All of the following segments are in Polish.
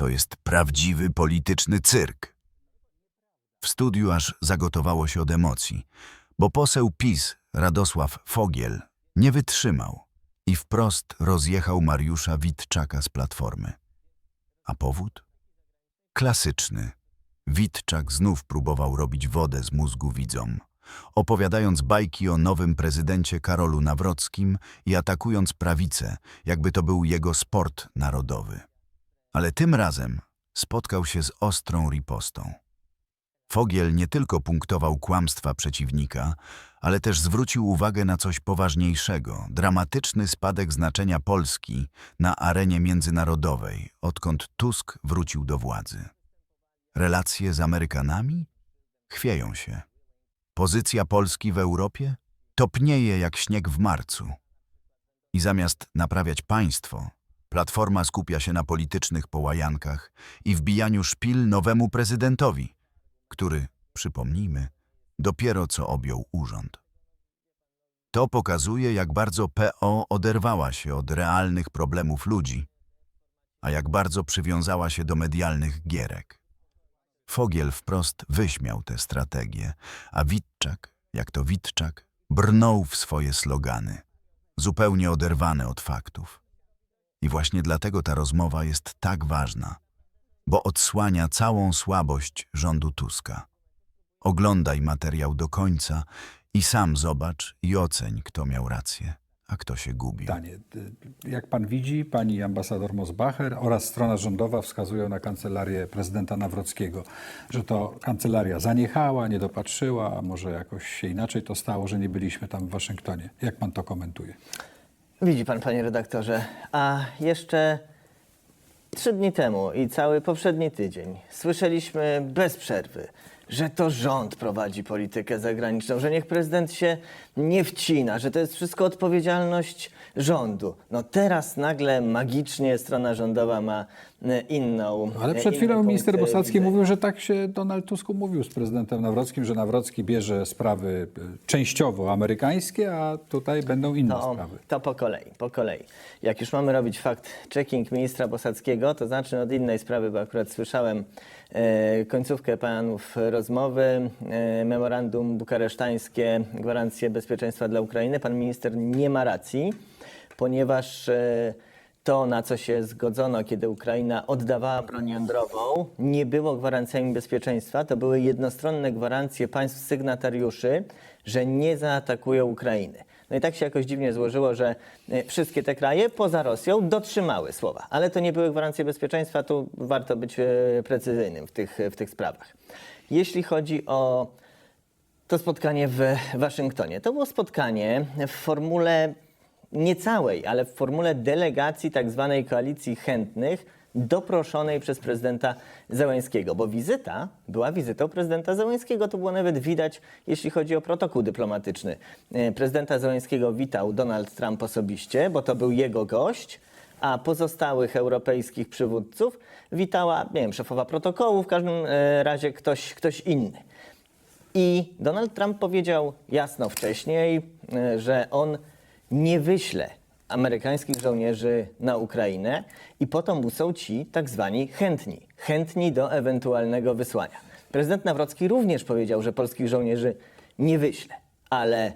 To jest prawdziwy polityczny cyrk. W studiu aż zagotowało się od emocji, bo poseł PiS Radosław Fogiel nie wytrzymał i wprost rozjechał Mariusza Witczaka z Platformy. A powód? Klasyczny. Witczak znów próbował robić wodę z mózgu widzom, opowiadając bajki o nowym prezydencie Karolu Nawrockim i atakując prawicę, jakby to był jego sport narodowy. Ale tym razem spotkał się z ostrą ripostą. Fogiel nie tylko punktował kłamstwa przeciwnika, ale też zwrócił uwagę na coś poważniejszego dramatyczny spadek znaczenia Polski na arenie międzynarodowej, odkąd Tusk wrócił do władzy. Relacje z Amerykanami? Chwieją się. Pozycja Polski w Europie? Topnieje jak śnieg w marcu. I zamiast naprawiać państwo, Platforma skupia się na politycznych połajankach i wbijaniu szpil nowemu prezydentowi, który, przypomnijmy, dopiero co objął urząd. To pokazuje, jak bardzo PO oderwała się od realnych problemów ludzi, a jak bardzo przywiązała się do medialnych gierek. Fogiel wprost wyśmiał tę strategię, a Witczak, jak to Witczak, brnął w swoje slogany, zupełnie oderwane od faktów. I właśnie dlatego ta rozmowa jest tak ważna, bo odsłania całą słabość rządu Tuska. Oglądaj materiał do końca i sam zobacz i oceń, kto miał rację, a kto się gubił. Pytanie. Y, Jak pan widzi, pani ambasador Mosbacher oraz strona rządowa wskazują na kancelarię prezydenta Nawrockiego, że to kancelaria zaniechała, nie dopatrzyła, a może jakoś się inaczej to stało, że nie byliśmy tam w Waszyngtonie. Jak pan to komentuje? Widzi pan, panie redaktorze, a jeszcze trzy dni temu i cały poprzedni tydzień słyszeliśmy bez przerwy, że to rząd prowadzi politykę zagraniczną, że niech prezydent się nie wcina, że to jest wszystko odpowiedzialność rządu. No teraz nagle magicznie strona rządowa ma e, inną. Ale e, przed inny chwilą minister Bosacki widzenia. mówił, że tak się Donald Tusk umówił z prezydentem Nawrockim, że Nawrocki bierze sprawy y, częściowo amerykańskie, a tutaj będą inne To, sprawy. to po kolei, po kolei. Jak już mamy robić fakt checking ministra Bosackiego, to zacznę od innej sprawy, bo akurat słyszałem e, końcówkę panów rozmowy, e, memorandum bukaresztańskie, gwarancje bezpieczeństwa dla Ukrainy. Pan minister nie ma racji, ponieważ e, to, na co się zgodzono, kiedy Ukraina oddawała broń jądrową, nie było gwarancjami bezpieczeństwa. To były jednostronne gwarancje państw sygnatariuszy, że nie zaatakują Ukrainy. No i tak się jakoś dziwnie złożyło, że e, wszystkie te kraje poza Rosją dotrzymały słowa. Ale to nie były gwarancje bezpieczeństwa, tu warto być precyzyjnym w tych, w tych sprawach. Jeśli chodzi o to spotkanie w Waszyngtonie. To było spotkanie w formule niecałej, ale w formule delegacji tak zwanej koalicji chętnych doproszonej przez prezydenta Zełęskiego, bo wizyta była wizytą prezydenta Zełęskiego. To było nawet widać, jeśli chodzi o protokół dyplomatyczny. E, Prezydenta Zełęskiego witał Donald Trump osobiście, bo to był jego gość, a pozostałych europejskich przywódców witała, nie wiem, szefowa protokołu, w każdym e, razie ktoś, ktoś inny. I Donald Trump powiedział jasno wcześniej, e, że on nie wyśle amerykańskich żołnierzy na Ukrainę i po to mu są ci tak zwani chętni, chętni do ewentualnego wysłania. Prezydent Nawrocki również powiedział, że polskich żołnierzy nie wyśle, ale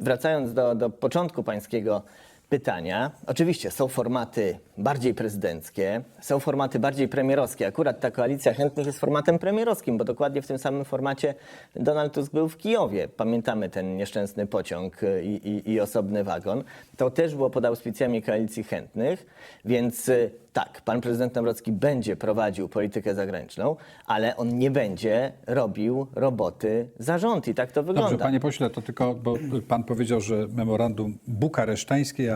wracając do, do początku pańskiego pytania. Oczywiście są formaty bardziej prezydenckie, są formaty bardziej premierowskie. Akurat ta koalicja chętnych jest formatem premierowskim, bo dokładnie w tym samym formacie Donald Tusk był w Kijowie. Pamiętamy ten nieszczęsny pociąg y, i, i, i osobny wagon. To też było pod auspicjami koalicji chętnych, więc y, tak, pan prezydent Nawrocki będzie prowadził politykę zagraniczną, ale on nie będzie robił roboty za rząd i tak to wygląda. Dobrze, panie pośle, to tylko, bo pan powiedział, że memorandum bukaresztańskie,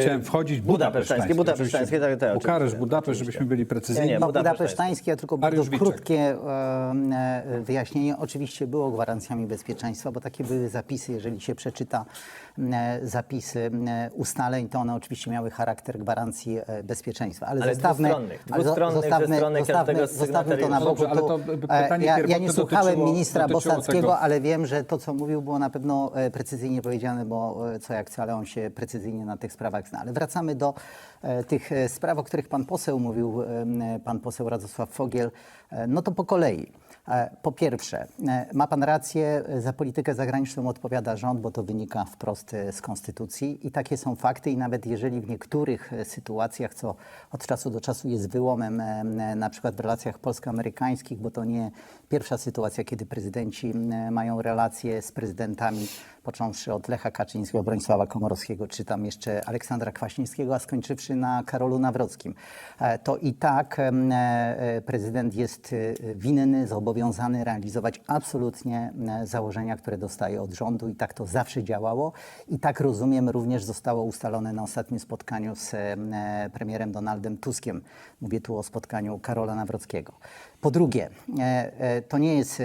chciałem wchodzić budapesztańskie, budapesztańskie, tak, tak, Bukareszt, oczywiście, Budapeszt, żebyśmy byli precyzyjni. Nie, nie, No, Budapesztańskie. ja tylko bardzo krótkie e, e, wyjaśnienie. Oczywiście było gwarancjami bezpieczeństwa, bo takie były zapisy, jeżeli się przeczyta e, zapisy e, ustaleń, to one oczywiście miały charakter gwarancji e, bezpieczeństwa. Ale, Ale zostawmy, dwustronnych, ale zo- dwustronnych ze zostawmy, strony zostawmy, zostawmy to na boku. Dobrze, ale Tu, to e, ja, ja nie słuchałem ministra Bosackiego, tego. ale wiem, że to, co mówił, było na pewno e, precyzyjnie powiedziane, bo e, co jak co, ale on się precyzyjnie na tych sprawach sprawach zna. Ale wracamy do e, tych e, spraw, o których pan poseł mówił, e, pan poseł Radosław Fogiel. No to po kolei. E, Po pierwsze, e, ma pan rację, e, za politykę zagraniczną odpowiada rząd, bo to wynika wprost z konstytucji i takie są fakty i nawet jeżeli w niektórych sytuacjach, co od czasu do czasu jest wyłomem, na przykład w relacjach polsko-amerykańskich, bo to nie pierwsza sytuacja, kiedy prezydenci mają relacje z prezydentami, począwszy od Lecha Kaczyńskiego, Bronisława Komorowskiego, czy tam jeszcze Aleksandra Kwaśniewskiego, a skończywszy na Karolu Nawrockim. To i tak prezydent jest winny, zobowiązany realizować absolutnie e, założenia, które dostaje od rządu i tak to zawsze działało. I tak rozumiem również zostało ustalone na ostatnim spotkaniu z e, premierem Donaldem Tuskiem. Mówię tu o spotkaniu Karola Nawrockiego. Po drugie, e, to nie jest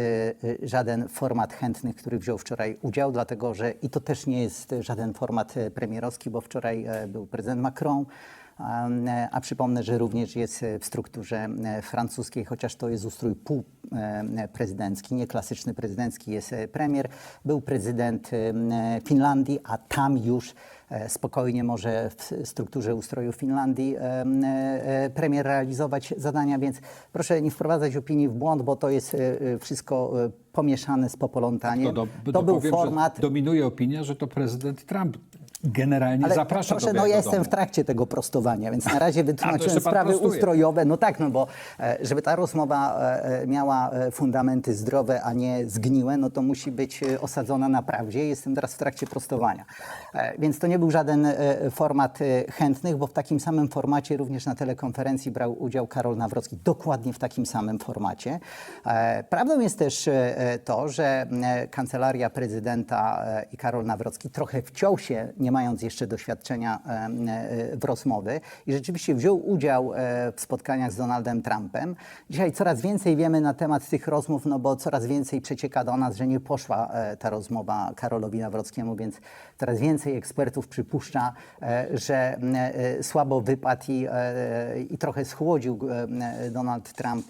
żaden format chętnych, który wziął wczoraj udział, dlatego że i to też nie jest żaden format premierowski, bo wczoraj był prezydent Macron, a, przypomnę, że również jest e, w strukturze e, francuskiej, chociaż to jest ustrój półprezydencki, nie klasyczny prezydencki, jest e, premier. Był prezydent Finlandii, a tam już spokojnie może w strukturze ustroju Finlandii e, e, premier realizować zadania, więc proszę nie wprowadzać opinii w błąd, bo to jest e, e, wszystko e, pomieszane z popolątanie. To, do, to był format... Dominuje opinia, że to prezydent Trump generalnie Ale zaprasza proszę, no ja jestem w trakcie tego prostowania, więc na razie wytłumaczyłem sprawy prostuje. ustrojowe. No tak, no bo e, żeby ta rozmowa e, e, miała e, fundamenty zdrowe, a nie zgniłe, no to musi być e, osadzona na prawdzie. Jestem teraz w trakcie prostowania. E, Więc to nie był żaden e, format e, chętnych, bo w takim samym formacie również na telekonferencji brał udział Karol Nawrocki. Dokładnie w takim samym formacie. E, Prawdą jest też to, że kancelaria prezydenta i Karol Nawrocki trochę wciął się, nie mając jeszcze doświadczenia w rozmowy i rzeczywiście wziął udział w spotkaniach z Donaldem Trumpem. Dzisiaj coraz więcej wiemy na temat tych rozmów, no bo coraz więcej przecieka do nas, że nie poszła ta rozmowa Karolowi Nawrockiemu, więc coraz więcej ekspertów przypuszcza, e, że e, słabo wypadł i, e, i trochę schłodził Donald Trump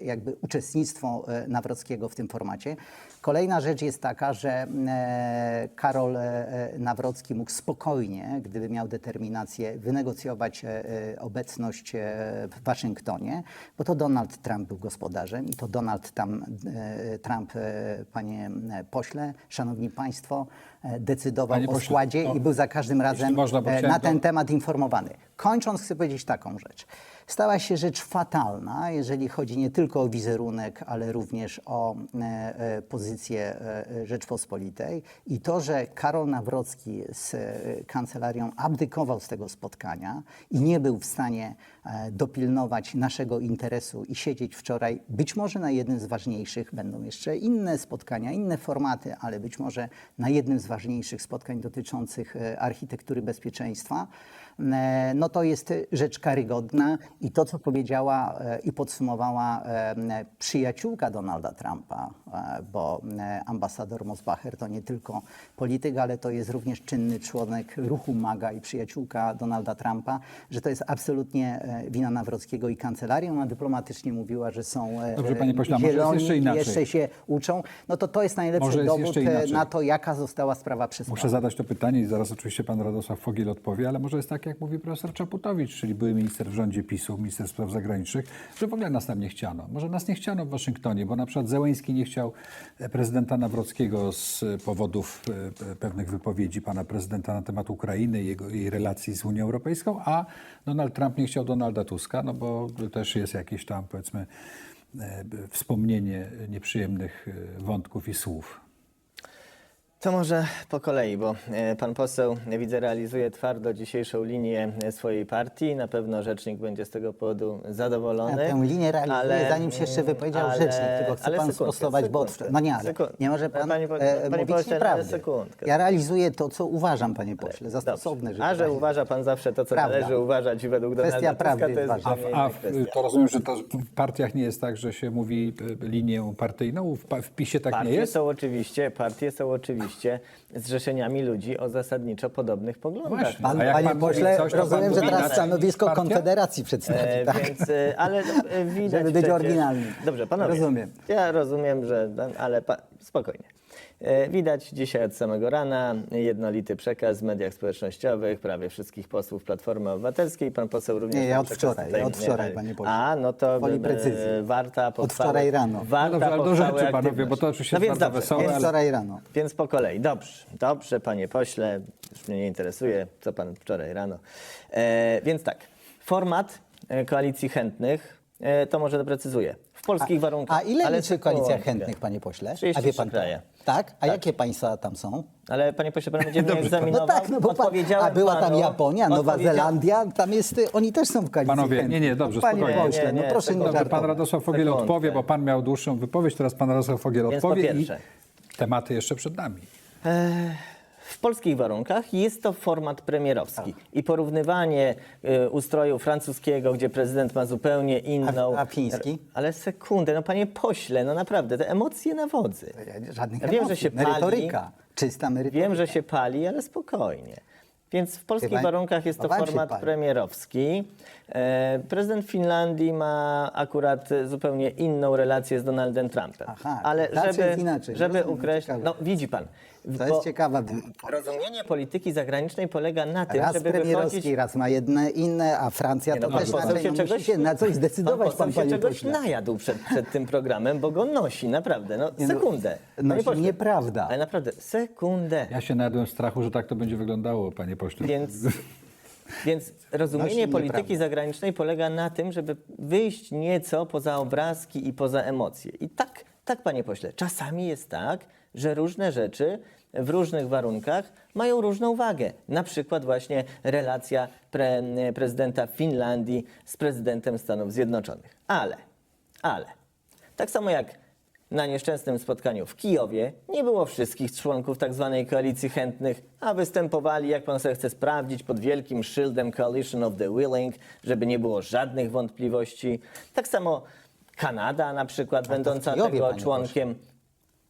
jakby uczestnictwo Nawrockiego w tym formacie. Kolejna rzecz jest taka, że e, Karol e, Nawrocki mógł spokojnie, gdyby miał determinację, wynegocjować e, e, obecność e, w Waszyngtonie, bo to Donald Trump był gospodarzem i to Donald tam, e, Trump, e, panie e, pośle, szanowni państwo, e, decydował Panie o pośle, składzie to i był za każdym razem można, e, na ten temat informowany. Kończąc, chcę powiedzieć taką rzecz. Stała się rzecz fatalna, jeżeli chodzi nie tylko o wizerunek, ale również o e, e, pozycję e, Rzeczpospolitej. I to, że Karol Nawrocki z kancelarią abdykował z tego spotkania i nie był w stanie dopilnować naszego interesu i siedzieć wczoraj, być może na jednym z ważniejszych, będą jeszcze inne spotkania, inne formaty, ale być może na jednym z ważniejszych spotkań dotyczących architektury bezpieczeństwa, no to jest rzecz karygodna i to, co powiedziała e, i podsumowała e, przyjaciółka Donalda Trumpa, e, bo e, ambasador Mosbacher to nie tylko polityk, ale to jest również czynny członek ruchu MAGA i przyjaciółka Donalda Trumpa, że to jest absolutnie e, wina Nawrockiego i kancelarii. Ona dyplomatycznie mówiła, że są e, Dobrze, panie pośle, zieloni jeszcze inaczej? jeszcze się uczą. No to to jest najlepszy Może dowód e, na to, jaka została sprawa przesłana. Muszę zadać to pytanie i zaraz oczywiście pan Radosław Fogiel odpowie, ale może jest tak, jak mówi profesor Czaputowicz, czyli były minister w rządzie PiSu, minister spraw zagranicznych, że w ogóle nas tam nie chciano. Może nas nie chciano w Waszyngtonie, bo na przykład Zełęński nie chciał e, prezydenta Nawrockiego z e, powodów e, pewnych wypowiedzi pana prezydenta na temat Ukrainy i jego, jej relacji z Unią Europejską, a Donald Trump nie chciał Donalda Tuska, no bo też jest jakieś tam powiedzmy wspomnienie nieprzyjemnych wątków i słów. To może po kolei, bo e, pan poseł, e, widzę, realizuje twardo dzisiejszą linię e, swojej partii. Na pewno rzecznik będzie z tego powodu zadowolony. Ja tę linię realizuję, ale- zanim się jeszcze wypowiedział ale- rzecznik, tylko chcę ale panu sekundkę, sprostować, bo sekundkę, no nie, ale sekundkę. nie może pan Panie, e, panie mówić pośle, nieprawdy. sekundkę. Ja realizuję to, co uważam, panie pośle, za stosowne. A że uważa pan zawsze to, co Prawda. należy uważać według Kwestia Donalda Tuska, prawdy to jest ważna. A, kwestia. to rozumiem, że to w partiach nie jest tak, że się mówi linię partyjną, w, w PiSie tak nie Partie jest? są oczywiście, partie są oczywiście zrzeszeniami ludzi o zasadniczo podobnych poglądach. Właśnie. Pan, A jak panie pan mówi pośle, coś, to pan rozumiem, że mówi teraz inaczej stanowisko partia? Konfederacji przedstawi, E, tak? Więc, e, ale e, widać Żeby być przecież... oryginalnym. Dobrze, panowie. Rozumiem. Ja rozumiem, że... Ale pa... spokojnie. E, Widać dzisiaj od samego rana jednolity przekaz w mediach społecznościowych, prawie wszystkich posłów Platformy Obywatelskiej. Pan poseł również. Nie, ja od wczoraj, tutaj od nie- wczoraj, panie pośle. A, no to Woli e, precyzji. warta pochwały. wczoraj rano. Warta No dobrze, ale do rzeczy, panowie, bo to oczywiście no jest więc bardzo dobrze, wesołe, więc, ale- Wczoraj rano. więc po kolei. Dobrze, dobrze, panie pośle. Już mnie nie interesuje, co pan wczoraj rano. E, więc tak, format e, koalicji chętnych, e, to może doprecyzuję. Polskich warunkach. A ile ale liczy koalicja chętnych, panie pośle? A 33 wie pan kraje. Tak? A jakie państwa tam są? Ale panie pośle, pan będzie mnie Dobrze. egzaminował. No tak, no bo pan, a była tam Japonia, Nowa Zelandia, tam jest, y, oni też są w koalicji Panowie, chętnych. nie, nie, dobrze, No, Panie spokojnie. pośle, Nie, nie, no proszę nie. Dobrze, pan żartować. Radosław Fogiel odpowie, bo pan miał dłuższą wypowiedź, teraz pan Radosław Fogiel odpowie i tematy jeszcze przed nami. W polskich warunkach jest to format premierowski i porównywanie y, ustroju francuskiego, gdzie prezydent ma zupełnie inną... A- a fiński? Ale sekundę, no panie pośle, no naprawdę, te emocje na wodzy. Żadnych Ja wiem, że emocji. się pali. Merytoryka, czysta merytoryka. Wiem, że się pali, ale spokojnie. Więc w polskich Chyba- warunkach jest to no format premierowski. E, prezydent Finlandii ma akurat zupełnie inną relację z Donaldem Trumpem. Aha, ale żeby, inaczej. żeby ukreślić... ciekawe. No widzi pan. To jest ciekawa. Rozumienie polityki zagranicznej polega na tym, Raz żeby premierowski, wychodzić... raz ma jedne inne, a Francja Nie, to no, pan też inaczej. się No, czegoś, musi się na coś zdecydować, pan, pan, poseł się czegoś pośle. najadł przed, przed tym programem, bo go nosi, naprawdę. No, Nie, no, sekundę. nosi Panie pośle, nieprawda. Ale naprawdę, sekundę. Ja się najadłem strachu, że tak to będzie wyglądało, panie pośle. Więc, więc rozumienie polityki zagranicznej polega na tym, żeby wyjść nieco poza obrazki i poza emocje. I tak, tak, panie pośle, czasami jest tak, że różne rzeczy w różnych warunkach mają różną wagę. Na przykład właśnie relacja pre, prezydenta Finlandii z prezydentem Stanów Zjednoczonych. Ale, ale, tak samo jak na nieszczęsnym spotkaniu w Kijowie nie było wszystkich członków tzw. koalicji chętnych, a występowali, jak pan sobie chce sprawdzić, pod wielkim szyldem Coalition of the Willing, żeby nie było żadnych wątpliwości. Tak samo Kanada na przykład, będąca Kijowie, tego członkiem.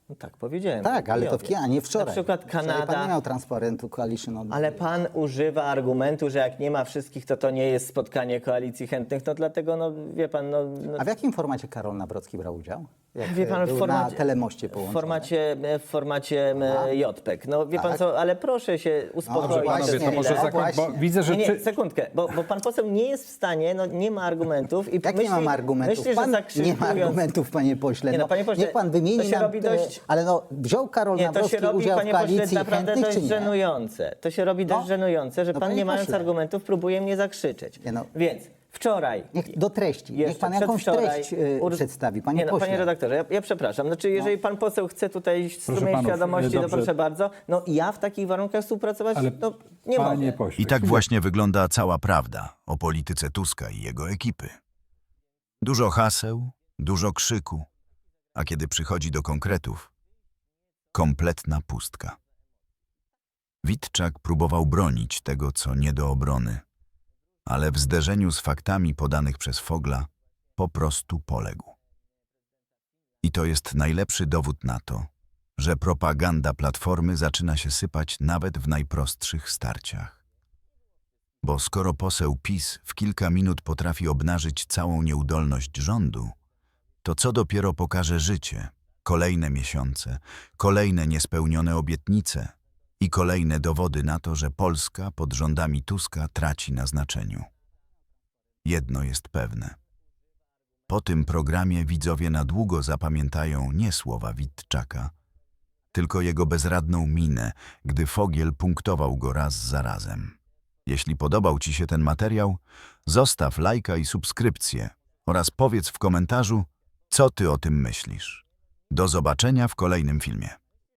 No tak powiedziałem. Tak, ale to w Kijowie, a nie wczoraj. Na przykład Wczoraj pan nie Kanada. miał transparentu Coalition on Ale pan używa argumentu, że jak nie ma wszystkich, to to nie jest spotkanie koalicji chętnych. No dlatego, no wie pan, no, no A w jakim formacie Karol Nawrocki brał udział? Jak Wie pan, w formacie, na telemoście w połączony? formacie, w formacie JPEG. No wie pan Tak. co, ale proszę się Dobrze, uspokoić. właśnie, panowie, to może no zakon... bo właśnie. widzę, że... Nie, nie, sekundkę, bo, bo pan poseł nie jest w stanie, no nie ma argumentów. I Jak myśli, nie mam argumentów? Myśli, pan nie ma argumentów, panie pośle. Nie, no, panie pośle, niech pan wymieni to się nam, robi dość- Ale no, wziął Karol Nie, to się robi, udział w panie pośle, koalicji naprawdę chętnych, dość żenujące. To się robi dość No. żenujące, że No, pan nie mając pośle. argumentów próbuje mnie zakrzyczeć. No. Więc wczoraj... Niech do treści. Niech pan jakąś treść e, ur- przedstawi, panie nie, no. Panie redaktorze, ja, ja przepraszam. Znaczy, jeżeli pan poseł chce tutaj strumień świadomości, to dobrze. proszę bardzo. No ja w takich warunkach współpracować Ale no, nie panie mogę. pośle... I tak właśnie wygląda cała prawda o polityce Tuska i jego ekipy. Dużo haseł, dużo krzyku, a kiedy przychodzi do konkretów, kompletna pustka. Witczak próbował bronić tego, co nie do obrony, ale w zderzeniu z faktami podanych przez Fogla po prostu poległ. I to jest najlepszy dowód na to, że propaganda Platformy zaczyna się sypać nawet w najprostszych starciach. Bo skoro poseł PiS w kilka minut potrafi obnażyć całą nieudolność rządu, to co dopiero pokaże życie, kolejne miesiące, kolejne niespełnione obietnice i kolejne dowody na to, że Polska pod rządami Tuska traci na znaczeniu. Jedno jest pewne. Po tym programie widzowie na długo zapamiętają nie słowa Witczaka, tylko jego bezradną minę, gdy Fogiel punktował go raz za razem. Jeśli podobał Ci się ten materiał, zostaw lajka i subskrypcję oraz powiedz w komentarzu, co Ty o tym myślisz. Do zobaczenia w kolejnym filmie.